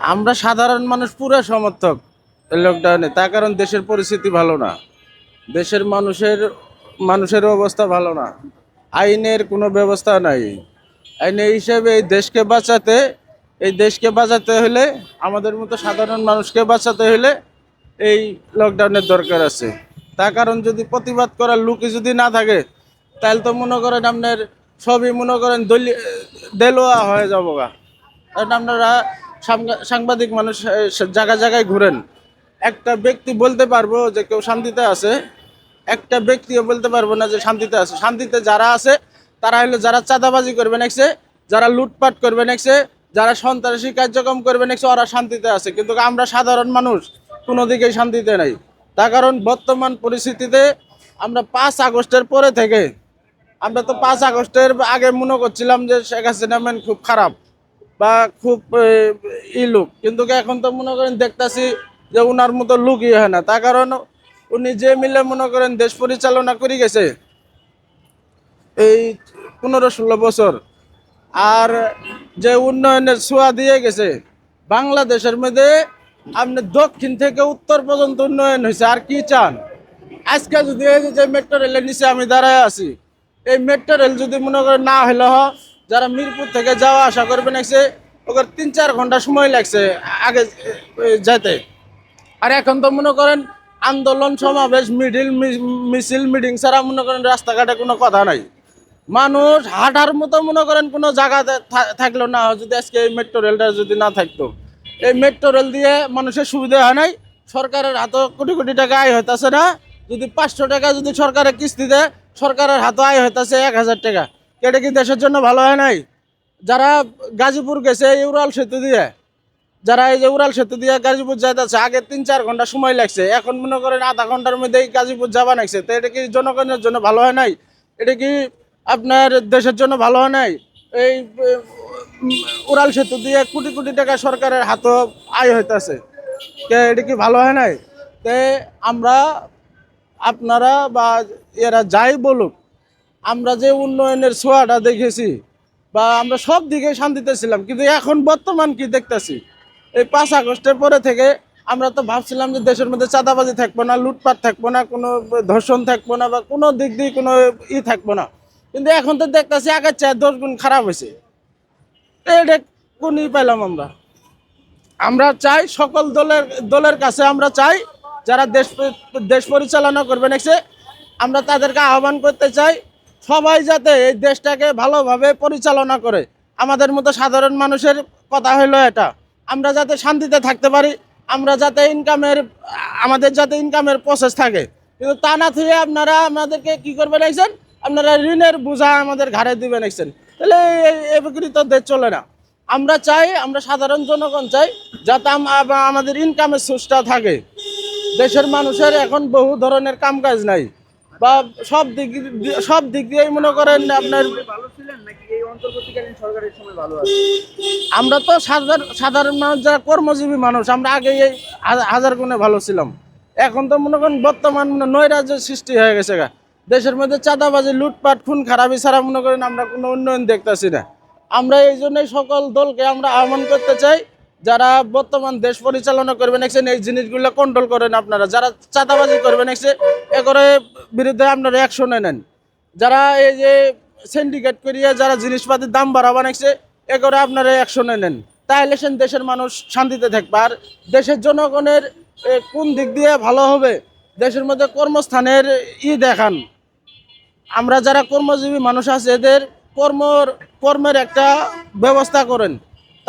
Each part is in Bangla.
আমরা সাধারণ মানুষ, পুরো সমর্থক লকডাউনে তার কারণ দেশের পরিস্থিতি ভালো না। দেশের মানুষের মানুষের অবস্থা ভালো না। আইনের কোনো ব্যবস্থা নাই। আইনে হিসেবে এই দেশকে বাঁচাতে, এই দেশকে বাঁচাতে হলে, আমাদের মতো সাধারণ মানুষকে বাঁচাতে হলে এই লকডাউনের দরকার আছে। তার কারণ যদি প্রতিবাদ করার লোকই যদি না থাকে, তাহলে তো মনে করেন আপনার সবই মনে করেন দলীয় দেলোয়া হয়ে যাব গা কারণ আপনারা সাংবাদিক মানুষ জায়গায় জায়গায় ঘুরেন। একটা ব্যক্তি বলতে পারব যে কেউ শান্তিতে আছে, একটা ব্যক্তিও বলতে পারব না যে শান্তিতে আছে। শান্তিতে যারা আছে, তারা হলো যারা চাঁদাবাজি করবে নেকছে যারা লুটপাট করবে নেকছে যারা সন্ত্রাসী কার্যক্রম করবে নেকছে ওরা শান্তিতে আছে। কিন্তু আমরা সাধারণ মানুষ, কোনো দিকেই শান্তিতে নাই। তার কারণ বর্তমান পরিস্থিতিতে আমরা পাঁচ আগস্টের পরে থেকে, আমরা তো পাঁচ আগস্টের আগে মনে করছিলাম যে শেখ হাসিনা খুব খারাপ। বা খুব ই লোক। কিন্তু এখন তো মনে করেন দেখতাছি যে উনার মতো লুকই হয় না। তার কারণ উনি যে মিলে মনে করেন দেশ পরিচালনা করে গেছে এই পনেরো ষোলো বছর। আর যে উন্নয়নের ছোঁয়া দিয়ে গেছে, বাংলাদেশের মধ্যে আপনি দক্ষিণ থেকে উত্তর পর্যন্ত উন্নয়ন হয়েছে। আর কি চান? আজকে যদি এই যে মেট্রো রেলের নিচে আমি দাঁড়ায় আছি, এই মেট্রো রেল যদি মনে করেন না হলে হ যারা মিরপুর থেকে যাওয়া আসা করবেন, এসে ওদের তিন চার ঘণ্টা সময় লাগছে আগে যেতে আর এখন তো মনে করেন আন্দোলন, সমাবেশ, মিডিল মিছিল, মিটিং ছাড়া মনে করেন রাস্তাঘাটে কোনো কথা নাই। মানুষ হাঁটার মতো মনে করেন কোনো জায়গাতে থাকল না, যদি আজকে এই মেট্রো রেলটা যদি না থাকতো। এই মেট্রো রেল দিয়ে মানুষের সুবিধা হয় নাই, সরকারের হাতে কোটি কোটি টাকা আয় হইতাছে না। যদি পাঁচশো টাকা যদি সরকারের কিস্তি দেয়, সরকারের হাতে আয় হইতাছে এক হাজার টাকা। এটা কি দেশের জন্য ভালো হয় নাই? যারা গাজীপুর গেছে এই উড়াল সেতু দিয়ে, যারা এই যে উড়াল সেতু দিয়ে গাজীপুর যাইতেছে, আগে তিন চার ঘণ্টা সময় লাগছে। এখন মনে করেন আধা ঘণ্টার মধ্যেই গাজীপুর যাবা লাগছে। তো এটা কি জনগণের জন্য ভালো হয় নাই? এটা কি আপনার দেশের জন্য ভালো হয় নাই? এই উড়াল সেতু দিয়ে কোটি কোটি টাকা সরকারের হাত আয় হইতাছে। এটা কি ভালো হয় নাই? তে আমরা, আপনারা বা এরা যাই বলুক আমরা যে উন্নয়নের ছোঁয়াটা দেখেছি বা আমরা সব দিকে শান্তিতে ছিলাম, কিন্তু এখন বর্তমান কি দেখতেছি? এই পাঁচ আগস্টের পরে থেকে আমরা তো ভাবছিলাম যে দেশের মধ্যে চাঁদাবাজি থাকব না, লুটপাট থাকব না, কোনো ধর্ষণ থাকব না বা কোনো দিক দিয়ে কোনো ই থাকব না। কিন্তু এখন তো দেখতেছি আগের চেয়ে দশ গুণ খারাপ হয়েছে। এটা কোন ই পেলাম আমরা? আমরা চাই সকল দলের দলের কাছে আমরা চাই যারা দেশ দেশ পরিচালনা করবেন এসে আমরা তাদেরকে আহ্বান করতে চাই সবাই যাতে এই দেশটাকে ভালোভাবে পরিচালনা করে। আমাদের মতো সাধারণ মানুষের কথা হলো এটা। আমরা যাতে শান্তিতে থাকতে পারি, আমরা যাতে ইনকামের আমাদের যাতে ইনকামের প্রসেস থাকে। কিন্তু তা না থেকে আপনারা আমাদেরকে কি করবেন এসেন আপনারা ঋণের বোঝা আমাদের ঘাড়ে দিবেন এসেন তাহলে বিক্রি তো দেশ চলে না। আমরা চাই, আমরা সাধারণ জনগণ চাই, যাতে আম- আম- আমাদের ইনকামের সোর্সটা থাকে। দেশের মানুষের এখন বহু ধরনের কামকাজ নাই। বা সব দিক সব দিক দিয়েই মনে করেন আপনার আমরা তো সাধারণ সাধারণ মানুষ যারা কর্মজীবী মানুষ আমরা আগে এই হাজার গুণে ভালো ছিলাম। এখন তো মনে করেন বর্তমান মানে নৈরাজ্যের সৃষ্টি হয়ে গেছে গা। দেশের মধ্যে চাঁদাবাজি লুটপাট খুন খারাপি ছাড়া মনে করেন আমরা কোনো উন্নয়ন দেখতেছি না। আমরা এই জন্যই সকল দলকে আমরা আহ্বান করতে চাই যারা বর্তমান দেশ পরিচালনা করবেন একছেন এই জিনিসগুলো কন্ট্রোল করেন আপনারা। যারা চাঁদাবাজি করবেন একছে এ করে বিরুদ্ধে আপনারা অ্যাকশনে নেন। যারা এই যে সিন্ডিকেট করিয়ে যারা জিনিসপাতির দাম বাড়াবা এ করে আপনারা অ্যাকশনে নেন। তাহলে সেন দেশের মানুষ শান্তিতে থাকবে। আর দেশের জনগণের কোন দিক দিয়ে ভালো হবে, দেশের মধ্যে কর্মস্থানের ই দেখান। আমরা যারা কর্মজীবী মানুষ আছে, এদের কর্মর, কর্মের একটা ব্যবস্থা করেন।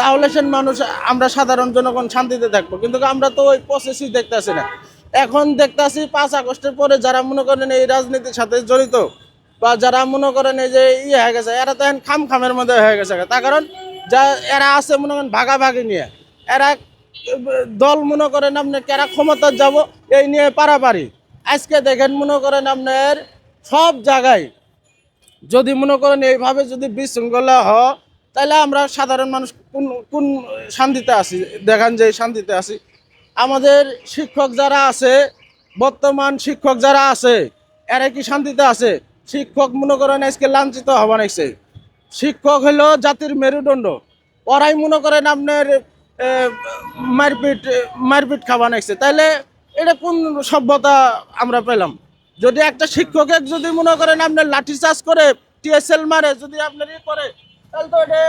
তাহলে সে মানুষ, আমরা সাধারণ জনগণ শান্তিতে থাকব। কিন্তু আমরা তো ওই প্রসেসই দেখতেছি না। এখন দেখতাছি পাঁচ আগস্টের পরে যারা মনে করেন এই রাজনীতির সাথে জড়িত, বা যারা মনে করেন এই যে ইয়ে হয়ে গেছে, এরা তো এখন খাম খামের মধ্যে হয়ে গেছে তার কারণ যা এরা আছে মনে করেন ভাগাভাগি নিয়ে। এরা দল মনে করেন আপনার কেরা ক্ষমতা যাব, এই নিয়ে পারাপারি। আজকে দেখেন মনে করেন আপনার সব জায়গায় যদি মনে করেন এইভাবে যদি বিশৃঙ্খলা হয়, তাহলে আমরা সাধারণ মানুষ কোন শান্তিতে আছি? দেখান যে শান্তিতে আছি। আমাদের শিক্ষক যারা আছে, বর্তমান শিক্ষক যারা আছে, এরা কি শান্তিতে আছে? শিক্ষক মনে করেন আজকে লাঞ্ছিত হওয়া নাইছে শিক্ষক হলো জাতির মেরুদণ্ড। ওরাই মনে করেন আপনার মারপিট মারপিট খাওয়া নাকছে তাইলে এটা কোন সভ্যতা আমরা পেলাম? যদি একটা শিক্ষকের যদি মনে করেন আপনার লাঠি চার্জ করে টিএসএল মারে, যদি আপনার ই করে তাহলে তো এটা